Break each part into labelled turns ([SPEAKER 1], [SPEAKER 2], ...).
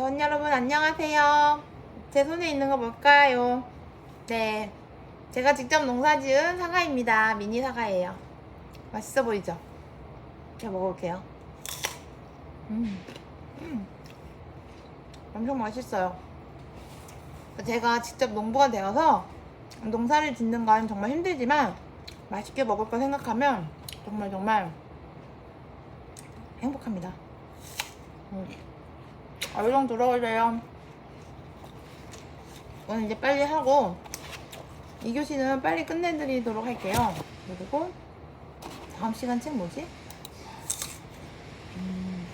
[SPEAKER 1] 대원 여러분 안녕하세요. 제 손에 있는 거 뭘까요? 네, 제가 직접 농사지은 사과입니다. 미니 사과예요. 맛있어 보이죠? 제가 먹어볼게요. 음, 음, 엄청 맛있어요. 제가 직접 농부가 되어서 농사를 짓는 건 정말 힘들지만 맛있게 먹을 거 생각하면 정말 정말 행복합니다. 음. 얼른 들어오세요. 오늘 이제 빨리 하고 2교시는 빨리 끝내드리도록 할게요. 그리고 다음 시간 책 뭐지? 음.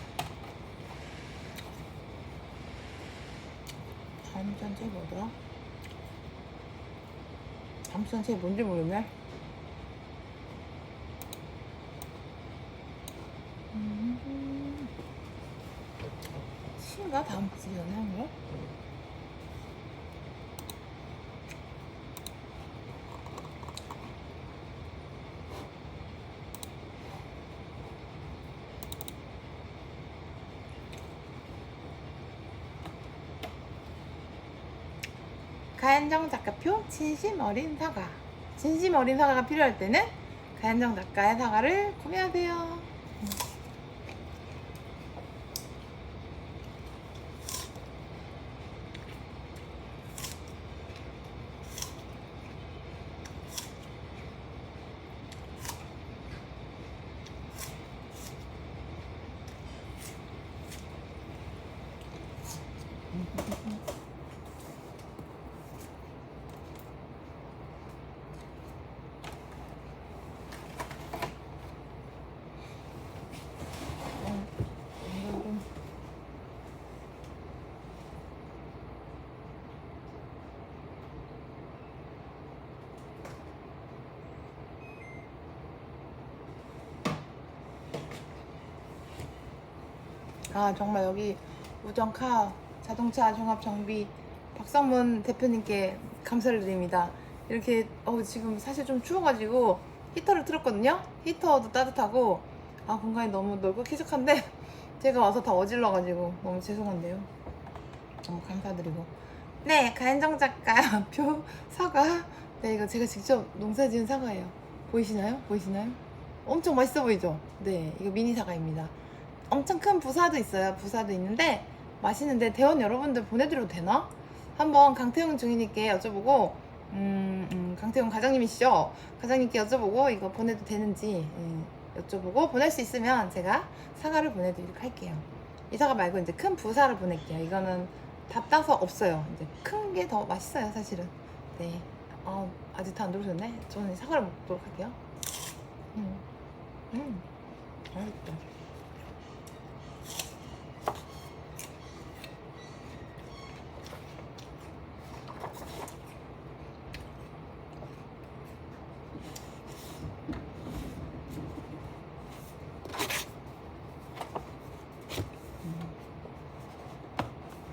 [SPEAKER 1] 다음 시간 책 뭐더라? 다음 시간 책 뭔지 모르네. 음. 시인가 다음 시간에 하는 거? 가현정 작가표 진심 어린 사과 진심 어린 사과가 필요할 때는 가현정 작가의 사과를 구매하세요 아 정말 여기 우정카 자동차 종합 정비 박성문 대표님께 감사를 드립니다. 이렇게 어 지금 사실 좀 추워가지고 히터를 틀었거든요. 히터도 따뜻하고 아 공간이 너무 넓고 쾌적한데 제가 와서 다 어질러가지고 너무 죄송한데요. 너무 감사드리고 네 가현정 작가 표 사과 네 이거 제가 직접 농사지은 사과예요. 보이시나요? 보이시나요? 엄청 맛있어 보이죠? 네 이거 미니 사과입니다. 엄청 큰 부사도 있어요. 부사도 있는데 맛있는데 대원 여러분들 보내드려도 되나? 한번 강태용 중위님께 여쭤보고 음, 음, 강태용 과장님이시죠? 과장님께 여쭤보고 이거 보내도 되는지 예, 여쭤보고 보낼 수 있으면 제가 사과를 보내드리도록 할게요. 이 사과 말고 이제 큰 부사를 보낼게요. 이거는 답 따서 없어요. 이제 큰 게 더 맛있어요, 사실은. 네. 어, 아직 다 안 들어오셨네? 저는 사과를 먹도록 할게요. 음, 음, 맛있다.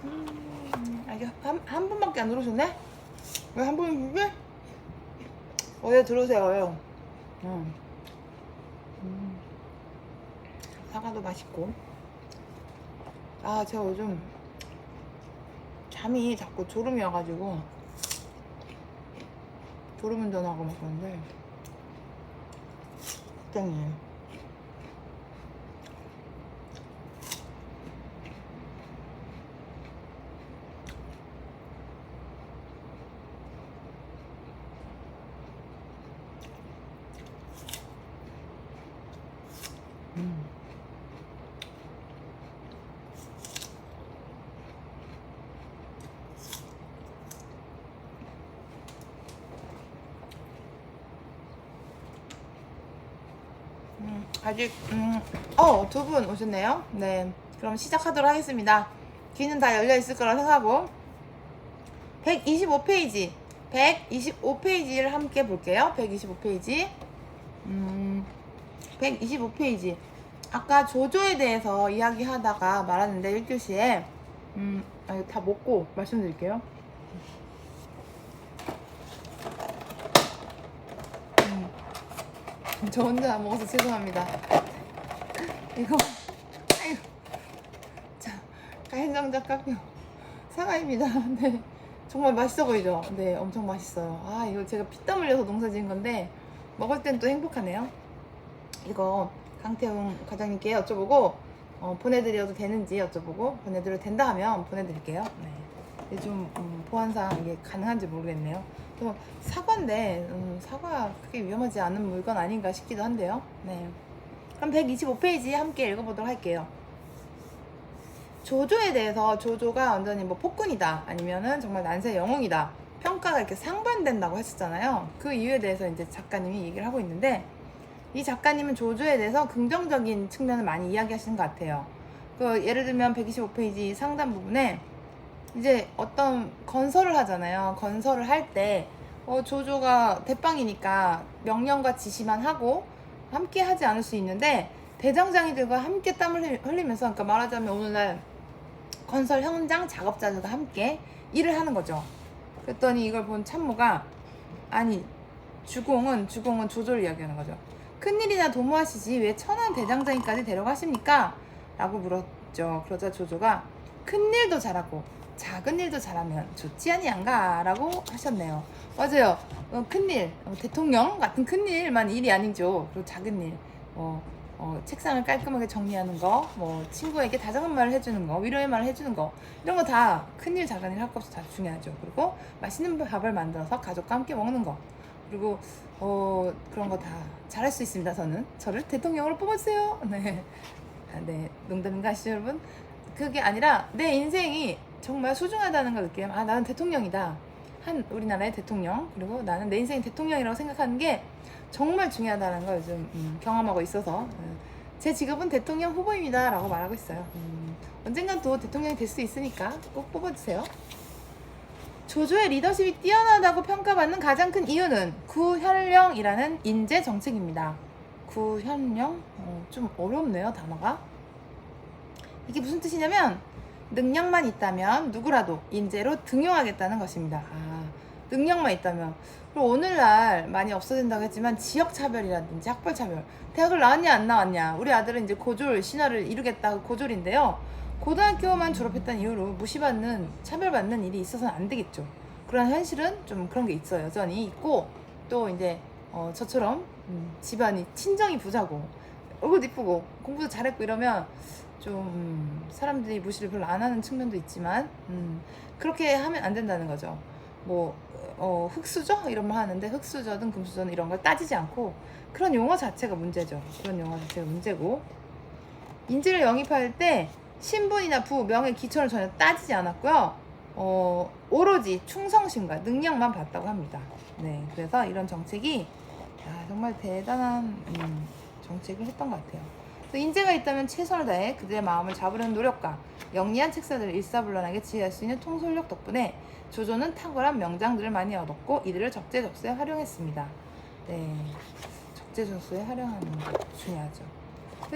[SPEAKER 1] 음, 아, 이게 한, 한 분밖에 안 들어오셨네? 왜 한 분이지? 들어오세요, 응. 음. 사과도 맛있고. 아, 제가 요즘 잠이 자꾸 졸음이 와가지고 졸음 운전하고 막 그런데 걱정이에요. 음. 음, 아직 음, 어, 두 분 오셨네요. 네. 그럼 시작하도록 하겠습니다. 귀는 다 열려 있을 거라 생각하고 125페이지 125페이지를 함께 볼게요. 125페이지. 음, 125페이지. 아까 조조에 대해서 이야기하다가 말았는데 1교시에 음, 아, 다 먹고 말씀드릴게요. 음, 저 혼자 안 먹어서 죄송합니다. 이거, 아유, 자, 가인정작 카페 사과입니다. 네. 정말 맛있어 보이죠? 네, 엄청 맛있어요. 아, 이거 제가 피땀 흘려서 농사 지은 건데, 먹을 땐 또 행복하네요. 이거 강태웅 과장님께 여쭤보고, 어, 보내드려도 되는지 여쭤보고, 보내드려도 된다 하면 보내드릴게요. 네. 좀, 음, 보안상 이게 가능한지 모르겠네요. 또 사과인데, 음, 사과 크게 위험하지 않은 물건 아닌가 싶기도 한데요. 네. 그럼 125페이지 함께 읽어보도록 할게요. 조조에 대해서 조조가 완전히 뭐 폭군이다 아니면은 정말 난세 영웅이다 평가가 이렇게 상반된다고 했었잖아요 그 이유에 대해서 이제 작가님이 얘기를 하고 있는데 이 작가님은 조조에 대해서 긍정적인 측면을 많이 이야기하시는 것 같아요 그 예를 들면 125페이지 상단 부분에 이제 어떤 건설을 하잖아요 건설을 할 때 어, 조조가 대빵이니까 명령과 지시만 하고 함께 하지 않을 수 있는데 대장장이들과 함께 땀을 흘리- 흘리면서 그러니까 말하자면 오늘날 건설 현장 작업자들과 함께 일을 하는 거죠. 그랬더니 이걸 본 참모가 아니 주공은 주공은 조조를 이야기하는 거죠. 큰일이나 도모하시지 왜 천한 대장장이까지 데려가십니까? 라고 물었죠. 그러자 조조가 큰일도 잘하고 작은 일도 잘하면 좋지 아니한가? 라고 하셨네요. 맞아요. 어, 큰일, 어, 대통령 같은 큰일만 일이 아니죠. 그리고 작은 일, 어, 어, 책상을 깔끔하게 정리하는 거, 뭐 친구에게 다정한 말을 해주는 거, 위로의 말을 해주는 거 이런 거 다 큰일 작은 일 할 것 없이 다 중요하죠. 그리고 맛있는 밥을 만들어서 가족과 함께 먹는 거 그리고 어, 그런 거 다 잘할 수 있습니다. 저는 저를 대통령으로 뽑아주세요. 네, 아, 네 농담인가 아시죠 여러분? 그게 아니라 내 인생이 정말 소중하다는 걸 느끼면 아 나는 대통령이다. 한 우리나라의 대통령 그리고 나는 내 인생의 대통령이라고 생각하는 게 정말 중요하다는 걸 요즘 음, 경험하고 있어서 음, 제 직업은 대통령 후보입니다 라고 말하고 있어요 음, 언젠간 또 대통령이 될 수 있으니까 꼭 뽑아주세요 조조의 리더십이 뛰어나다고 평가받는 가장 큰 이유는 구현령이라는 인재 정책입니다 구현령? 어, 좀 어렵네요 단어가 이게 무슨 뜻이냐면 능력만 있다면 누구라도 인재로 등용하겠다는 것입니다. 아, 능력만 있다면. 그리고 오늘날 많이 없어진다고 했지만 지역 차별이라든지 학벌 차별. 대학을 나왔냐 안 나왔냐. 우리 아들은 이제 고졸 신화를 이루겠다 고졸인데요. 고등학교만 졸업했다는 이유로 무시받는 차별받는 일이 있어서는 안 되겠죠. 그런 현실은 좀 그런 게 있어요. 여전히 있고 또 이제 어, 저처럼 음, 집안이 친정이 부자고 얼굴 이쁘고 공부도 잘했고 이러면 좀 음, 사람들이 무시를 별로 안 하는 측면도 있지만 음, 그렇게 하면 안 된다는 거죠 뭐 어, 흑수저 이런 말 하는데 흑수저든 금수저든 이런 걸 따지지 않고 그런 용어 자체가 문제죠. 그런 용어 자체가 문제고 인재를 영입할 때 신분이나 부, 명예, 기천을 전혀 따지지 않았고요. 어, 오로지 충성심과 능력만 봤다고 합니다. 네, 그래서 이런 정책이 야, 정말 대단한 음, 정책을 했던 것 같아요. 또 인재가 있다면 최선을 다해 그들의 마음을 잡으려는 노력과 영리한 책사들을 일사불란하게 지휘할 수 있는 통솔력 덕분에 조조는 탁월한 명장들을 많이 얻었고 이들을 적재적소에 활용했습니다. 네, 적재적소에 활용하는 게 중요하죠.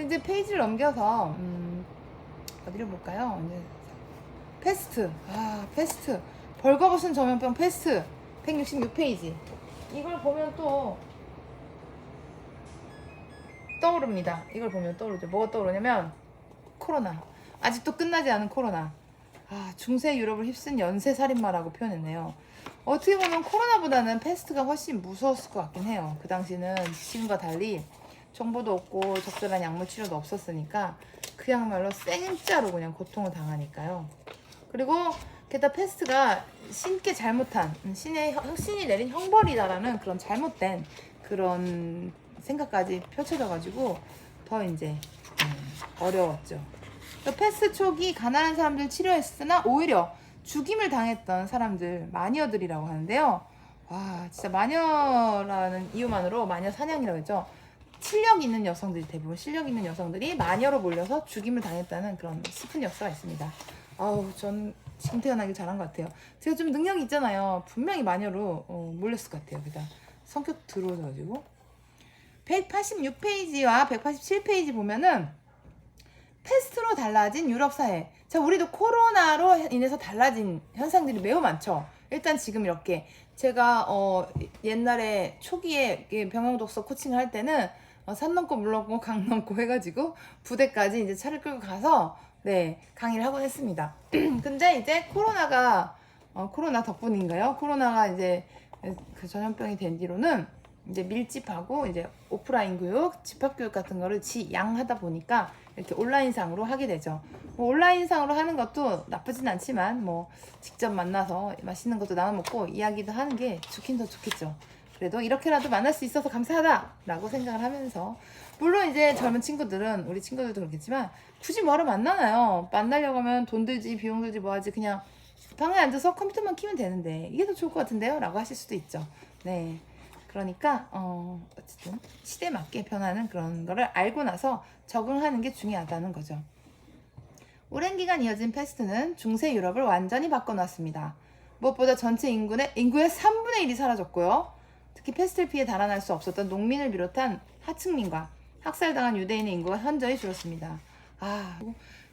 [SPEAKER 1] 이제 페이지를 넘겨서 음, 어디를 볼까요? 이제 패스트, 아 패스트, 벌거벗은 전염병 패스트 166페이지. 이걸 보면 또 떠오릅니다. 이걸 보면 떠오르죠. 뭐가 떠오르냐면 코로나. 아직도 끝나지 않은 코로나. 아, 중세 유럽을 휩쓴 연쇄 살인마라고 표현했네요. 어떻게 보면 코로나보다는 패스트가 훨씬 무서웠을 것 같긴 해요. 그 당시는 지금과 달리 정보도 없고 적절한 약물 치료도 없었으니까 그야말로 생짜로 그냥 고통을 당하니까요. 그리고 게다가 패스트가 신께 잘못한 음, 신의 형- 신이 내린 형벌이다라는 그런 잘못된 그런 생각까지 펼쳐져가지고 더 이제 음, 어려웠죠. 초기 가난한 사람들 치료했으나 오히려 죽임을 당했던 사람들 마녀들이라고 하는데요. 와 진짜 마녀라는 이유만으로 마녀 사냥이라고 했죠. 실력 있는 여성들이 대부분 실력 있는 여성들이 마녀로 몰려서 죽임을 당했다는 그런 슬픈 역사가 있습니다. 아우 전 지금 태어나길 잘한 것 같아요. 제가 좀 능력이 있잖아요. 분명히 마녀로 어, 몰렸을 것 같아요. 그다 성격 들어오셔가지고 186페이지와 187페이지 보면은 패스트로 달라진 유럽 사회. 자, 우리도 코로나로 인해서 달라진 현상들이 매우 많죠. 일단 지금 이렇게 제가 어 옛날에 초기에 이렇게 병영 독서 코칭을 할 때는 어, 산 넘고 물 넘고 강 넘고 해가지고 부대까지 이제 차를 끌고 가서 네 강의를 하곤 했습니다. 근데 이제 코로나가 어, 코로나 덕분인가요? 코로나가 이제 그 전염병이 된 뒤로는 이제 밀집하고 이제 오프라인 교육, 집합 교육 같은 거를 지양하다 보니까 이렇게 온라인상으로 하게 되죠. 뭐 온라인상으로 하는 것도 나쁘진 않지만 뭐 직접 만나서 맛있는 것도 나눠 먹고 이야기도 하는 게 좋긴 더 좋겠죠. 그래도 이렇게라도 만날 수 있어서 감사하다라고 생각을 하면서 물론 이제 젊은 친구들은 우리 친구들도 그렇겠지만 굳이 뭐하러 만나나요? 만나려고 하면 돈 들지 비용 들지 뭐하지 그냥 방에 앉아서 컴퓨터만 키면 되는데 이게 더 좋을 것 같은데요? 라고 하실 수도 있죠. 네. 그러니까 어 어쨌든 시대에 맞게 변하는 그런 거를 알고 나서 적응하는 게 중요하다는 거죠. 오랜 기간 이어진 패스트는 중세 유럽을 완전히 바꿔놨습니다. 무엇보다 전체 인구의, 인구의 3분의 1이 사라졌고요. 특히 패스트를 피해 달아날 수 없었던 농민을 비롯한 하층민과 학살당한 유대인의 인구가 현저히 줄었습니다. 아,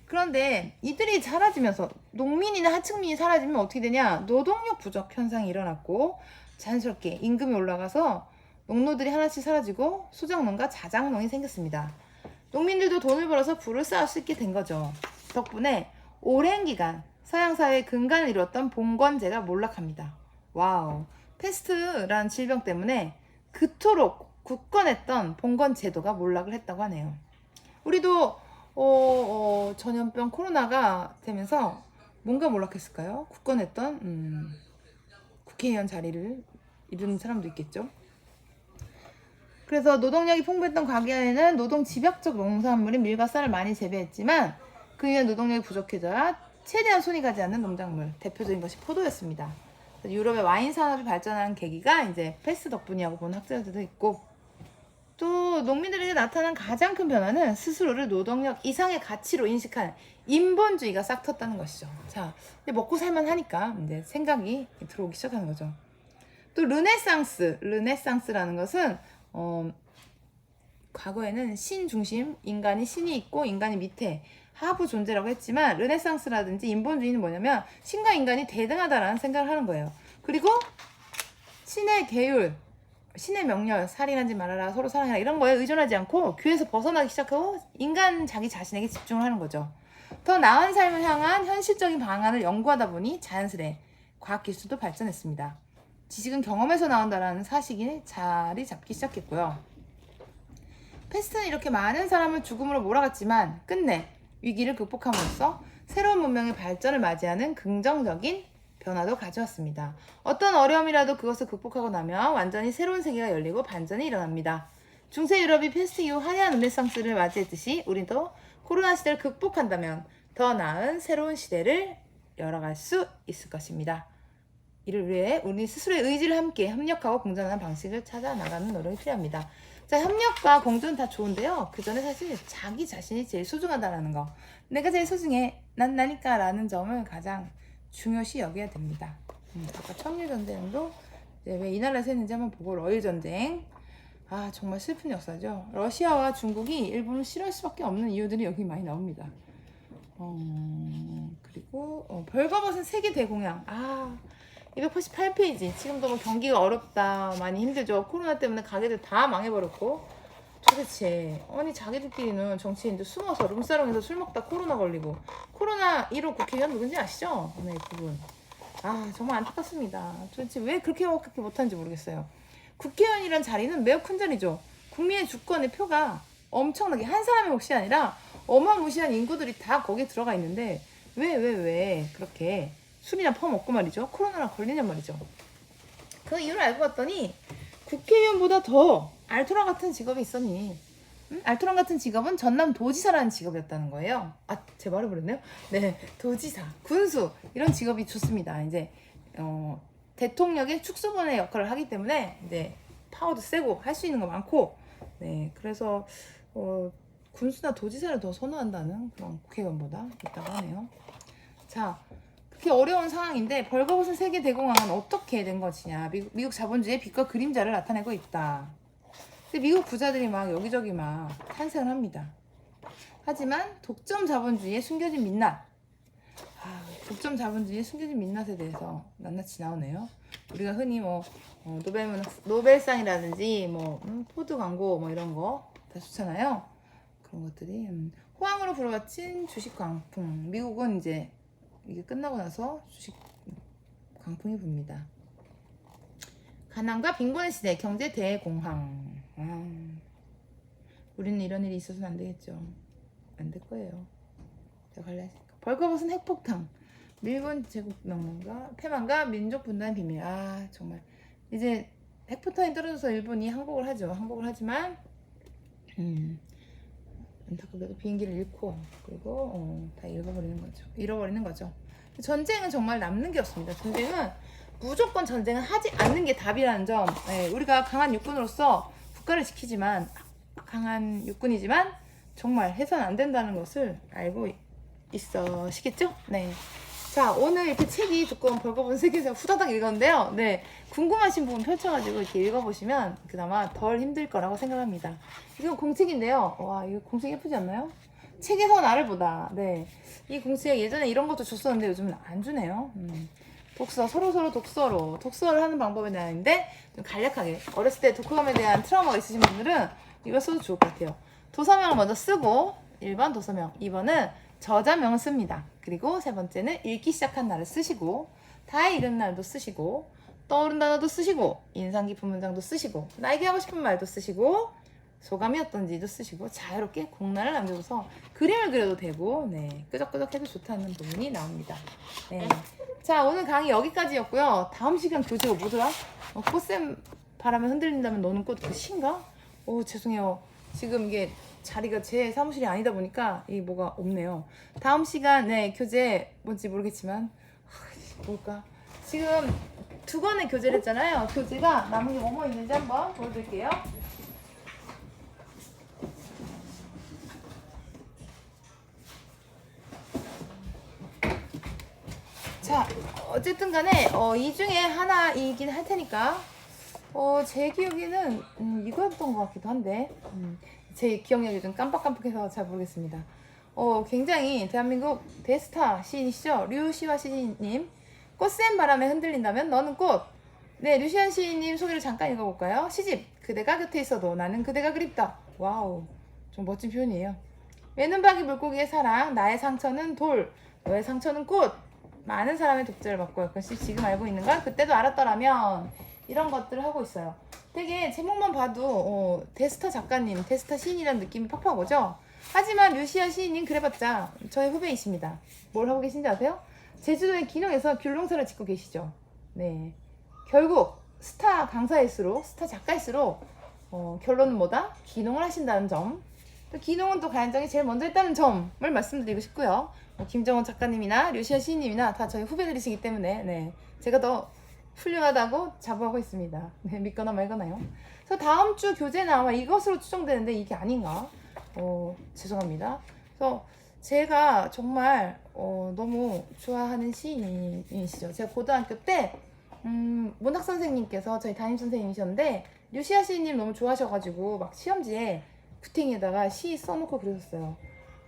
[SPEAKER 1] 그런데 이들이 사라지면서 농민이나 하층민이 사라지면 어떻게 되냐? 노동력 부족 현상이 일어났고 자연스럽게 임금이 올라가서 농노들이 하나씩 사라지고 수작농과 자작농이 생겼습니다. 농민들도 돈을 벌어서 부를 쌓을 수 있게 된 거죠. 덕분에 오랜 기간 서양 사회의 근간을 이루었던 봉건제가 몰락합니다. 와우. 패스트란 질병 때문에 그토록 굳건했던 봉건 제도가 몰락을 했다고 하네요. 우리도 어, 어, 전염병 코로나가 되면서 뭔가 몰락했을까요? 굳건했던 음, 국회의원 자리를 이룬 사람도 있겠죠. 그래서 노동력이 풍부했던 과거에는 노동 집약적 농산물인 밀과 쌀을 많이 재배했지만 그 이후 노동력이 부족해져야 최대한 손이 가지 않는 농작물 대표적인 것이 포도였습니다. 유럽의 와인 산업이 발전한 계기가 이제 패스 덕분이라고 보는 학자들도 있고 또 농민들에게 나타난 가장 큰 변화는 스스로를 노동력 이상의 가치로 인식한 인본주의가 싹 텄다는 것이죠. 자, 이제 먹고 살만 하니까 이제 생각이 들어오기 시작하는 거죠. 또 르네상스, 르네상스라는 것은 어, 과거에는 신 중심, 인간이 신이 있고 인간이 밑에 하부 존재라고 했지만 르네상스라든지 인본주의는 뭐냐면 신과 인간이 대등하다라는 생각을 하는 거예요. 그리고 신의 계율, 신의 명령, 살인하지 말아라, 서로 사랑해라 이런 거에 의존하지 않고 교회에서 벗어나기 시작하고 인간 자기 자신에게 집중을 하는 거죠. 더 나은 삶을 향한 현실적인 방안을 연구하다 보니 자연스레 과학 기술도 발전했습니다. 지식은 경험에서 나온다라는 사실이 자리 잡기 시작했고요. 패스트는 이렇게 많은 사람을 죽음으로 몰아갔지만 끝내 위기를 극복함으로써 새로운 문명의 발전을 맞이하는 긍정적인 변화도 가져왔습니다. 어떤 어려움이라도 그것을 극복하고 나면 완전히 새로운 세계가 열리고 반전이 일어납니다. 중세 유럽이 패스트 이후 화려한 르네상스를 맞이했듯이 우리도 코로나 시대를 극복한다면 더 나은 새로운 시대를 열어갈 수 있을 것입니다. 이를 위해 우리 스스로의 의지를 함께 협력하고 공존하는 방식을 찾아 나가는 노력이 필요합니다. 자, 협력과 공존 다 좋은데요. 그 전에 사실 자기 자신이 제일 소중하다라는 거. 내가 제일 소중해. 난 나니까 라는 점을 가장 중요시 여겨야 됩니다. 음, 아까 청일 전쟁도 이제 왜이 나라에서 했는지 한번 보고 러일 전쟁. 아, 정말 슬픈 역사죠. 러시아와 중국이 일본을 싫어할 수밖에 없는 이유들이 여기 많이 나옵니다. 어, 그리고 어, 벌거벗은 세계 대공양. 아, 288페이지. 지금도 뭐 경기가 어렵다, 많이 힘들죠. 코로나 때문에 가게들 다 망해버렸고. 도대체 아니 자기들끼리는 정치인들 숨어서 룸사롱에서 술 먹다 코로나 걸리고 코로나 1호 국회의원 누군지 아시죠? 네, 그분. 아 정말 안타깝습니다. 도대체 왜 그렇게 그렇게 못하는지 모르겠어요. 국회의원이란 자리는 매우 큰 자리죠. 국민의 주권의 표가 엄청나게 한 사람의 몫이 아니라 어마무시한 인구들이 다 거기에 들어가 있는데 왜 왜 왜 그렇게 술이나 퍼먹고 말이죠. 코로나랑 걸리냔 말이죠. 그 이유를 알고 봤더니 국회의원보다 더 알토란 같은 직업이 있었니? 응? 알토란 같은 직업은 전남 도지사라는 직업이었다는 거예요. 아, 제 말을 버렸네요. 네, 도지사, 군수 이런 직업이 좋습니다. 이제 어, 대통령의 축소본의 역할을 하기 때문에 이제 파워도 세고 할 수 있는 거 많고, 네, 그래서 어, 군수나 도지사를 더 선호한다는 그런 국회의원보다 있다고 하네요. 자, 그렇게 어려운 상황인데 벌거벗은 세계 대공황은 어떻게 된 것이냐? 미국, 미국 자본주의의 빛과 그림자를 나타내고 있다. 근데 미국 부자들이 막 여기저기 막 탄생을 합니다. 하지만 독점 자본주의의 숨겨진 민낯. 아, 독점 자본주의의 숨겨진 민낯에 대해서 낱낱이 나오네요. 우리가 흔히 뭐 어, 노벨 노벨상이라든지 뭐 음, 포드 광고 뭐 이런 거 다 좋잖아요. 그런 것들이 음, 호황으로 불어닥친 주식 광풍. 미국은 이제 이게 끝나고 나서 주식 광풍이 붑니다. 가난과 빈곤의 시대, 경제 대공황. 아, 우리는 이런 일이 있어서는 안 되겠죠. 안 될 거예요. 제가 갈래니까. 벌거벗은 핵폭탄. 밀군 제국 명령과 패망과 민족 분단 비밀. 아 정말 이제 핵폭탄이 떨어져서 일본이 항복을 하죠. 항복을 하지만 음, 안타깝게도 비행기를 잃고 그리고 어, 다 잃어버리는 거죠. 잃어버리는 거죠. 전쟁은 정말 남는 게 없습니다. 전쟁은 무조건 전쟁은 하지 않는 게 답이라는 점. 네, 우리가 강한 육군으로서 국가를 지키지만 강한 육군이지만 정말 해서는 안 된다는 것을 알고 있으시겠죠? 네. 자, 오늘 이렇게 책이 두꺼운 벌거벗은 세계에서 후다닥 읽었는데요. 네. 궁금하신 부분 펼쳐가지고 이렇게 읽어보시면 그나마 덜 힘들 거라고 생각합니다. 이거 공책인데요. 와, 이거 공책 예쁘지 않나요? 책에서 나를 보다. 네. 이 공책 예전에 이런 것도 줬었는데 요즘은 안 주네요. 음. 독서, 서로 서로 독서로. 독서를 하는 방법에 대한인데 좀 간략하게. 어렸을 때 독후감에 대한 트라우마가 있으신 분들은 이거 써도 좋을 것 같아요. 도서명을 먼저 쓰고 1번 도서명, 2번은 저자명을 씁니다. 그리고 세 번째는 읽기 시작한 날을 쓰시고 다 읽은 날도 쓰시고 떠오른 단어도 쓰시고 인상 깊은 문장도 쓰시고 나에게 하고 싶은 말도 쓰시고 소감이 어떤지도 쓰시고 자유롭게 공란을 남겨줘서 그림을 그려도 되고 네 끄적끄적 해도 좋다는 부분이 나옵니다. 네. 자 오늘 강의 여기까지였고요. 다음 시간 교재가 뭐더라? 어, 꽃샘 바람에 흔들린다면 너는 꽃그 시인가? 오 죄송해요. 지금 이게 자리가 제 사무실이 아니다 보니까 이 뭐가 없네요. 다음 시간에 교재 뭔지 모르겠지만 하, 뭘까? 지금 두 권의 교재를 했잖아요. 교재가 남은 게 뭐뭐 있는지 한번 보여드릴게요. 자, 어쨌든 간에 어, 이 중에 하나이긴 할 테니까. 어, 제 기억에는 음, 이거였던 것 같기도 한데. 음, 제 기억력이 좀 깜빡깜빡해서 잘 모르겠습니다. 어, 굉장히 대한민국 대스타 시인이시죠? 류시화 시인님. 꽃샘 바람에 흔들린다면 너는 꽃. 네, 류시안 시인님 소개를 잠깐 읽어볼까요? 시집. 그대가 곁에 있어도 나는 그대가 그립다. 와우. 좀 멋진 표현이에요. 외눈박이 물고기의 사랑? 나의 상처는 돌. 너의 상처는 꽃 많은 사람의 독재를 받고 약간씩 지금 알고 있는 걸 그때도 알았더라면 이런 것들을 하고 있어요. 되게 제목만 봐도 어, 데스타 작가님, 데스타 시인이라는 느낌이 팍팍 오죠? 하지만 루시아 시인님 그래봤자 저의 후배이십니다. 뭘 하고 계신지 아세요? 제주도의 기농에서 귤농사를 짓고 계시죠. 네. 결국 스타 강사일수록 스타 작가일수록 어, 결론은 뭐다? 기농을 하신다는 점. 또 기농은 또 가연정이 제일 먼저 했다는 점을 말씀드리고 싶고요. 뭐 김정원 작가님이나 류시아 시인님이나 다 저희 후배들이시기 때문에 네, 제가 더 훌륭하다고 자부하고 있습니다. 네, 믿거나 말거나요. 그래서 다음 주 교재는 아마 이것으로 추정되는데 이게 아닌가? 어, 죄송합니다. 그래서 제가 정말 어, 너무 좋아하는 시인이시죠. 제가 고등학교 때 음, 문학 선생님께서 저희 담임 선생님이셨는데 류시아 시인님 너무 좋아하셔가지고 막 시험지에 구탱이에다가 시 써놓고 그러셨어요.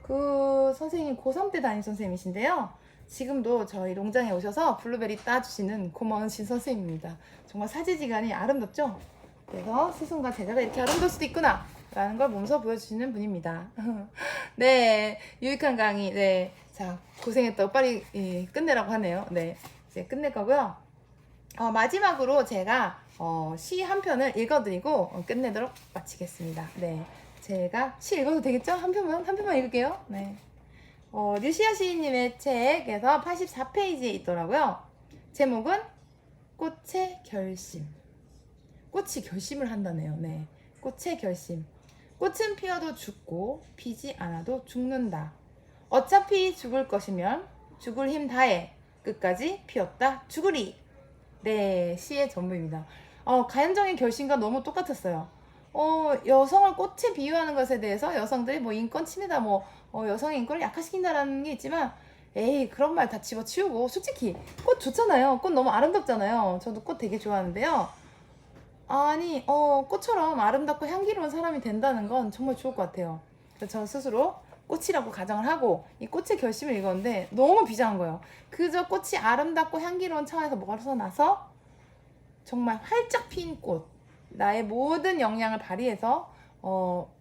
[SPEAKER 1] 그 선생님 고3 때 담임 선생님이신데요. 지금도 저희 농장에 오셔서 블루베리 따주시는 고마운 신 선생님입니다. 정말 사제지간이 아름답죠? 그래서 스승과 제자가 이렇게 아름다울 수도 있구나! 라는 걸 몸소 보여주시는 분입니다. 네, 유익한 강의. 네. 자, 고생했다고 빨리 예, 끝내라고 하네요. 네. 이제 끝낼 거고요. 어, 마지막으로 제가 어, 시 한 편을 읽어드리고 어, 끝내도록 마치겠습니다. 네. 제가 시 읽어도 되겠죠? 한 편만, 한 편만 읽을게요. 네. 어, 류시아 시인님의 책에서 84페이지에 있더라고요. 제목은 꽃의 결심. 꽃이 결심을 한다네요. 네. 꽃의 결심. 꽃은 피어도 죽고 피지 않아도 죽는다. 어차피 죽을 것이면 죽을 힘 다해 끝까지 피었다 죽으리. 네, 시의 전부입니다. 어, 가연정의 결심과 너무 똑같았어요. 어, 여성을 꽃에 비유하는 것에 대해서 여성들이 뭐 인권 침해다, 뭐, 어, 여성의 인권을 약화시킨다라는 게 있지만, 에이, 그런 말 다 집어치우고, 솔직히, 꽃 좋잖아요. 꽃 너무 아름답잖아요. 저도 꽃 되게 좋아하는데요. 아니, 어, 꽃처럼 아름답고 향기로운 사람이 된다는 건 정말 좋을 것 같아요. 저 스스로 꽃이라고 가정을 하고, 이 꽃의 결심을 읽었는데, 너무 비장한 거예요. 그저 꽃이 아름답고 향기로운 차원에서 먹어서 나서, 정말 활짝 핀 꽃. 나의 모든 역량을 발휘해서 어,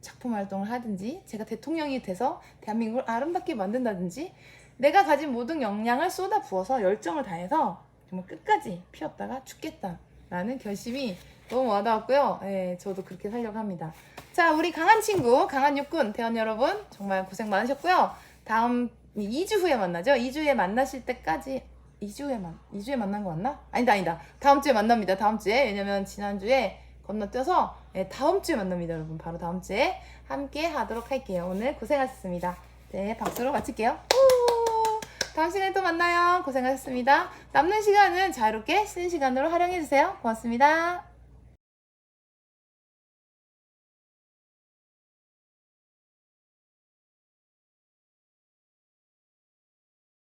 [SPEAKER 1] 작품 활동을 하든지 제가 대통령이 돼서 대한민국을 아름답게 만든다든지 내가 가진 모든 역량을 쏟아 부어서 열정을 다해서 정말 끝까지 피웠다가 죽겠다라는 결심이 너무 와닿았고요. 예, 저도 그렇게 살려고 합니다. 자, 우리 강한 친구, 강한 육군 대원 여러분 정말 고생 많으셨고요. 다음 2주 후에 만나죠. 2주에 만나실 때까지 2주 후에 만 2주에 만난 거 맞나? 아니다, 아니다. 다음 주에 만납니다. 다음 주에. 왜냐면 지난주에 건너뛰어서 예, 다음 주에 만납니다, 여러분. 바로 다음 주에 함께 하도록 할게요. 오늘 고생하셨습니다. 네, 박수로 마칠게요. 후! 다음 시간에 또 만나요. 고생하셨습니다. 남는 시간은 자유롭게 쉬는 시간으로 활용해 주세요. 고맙습니다.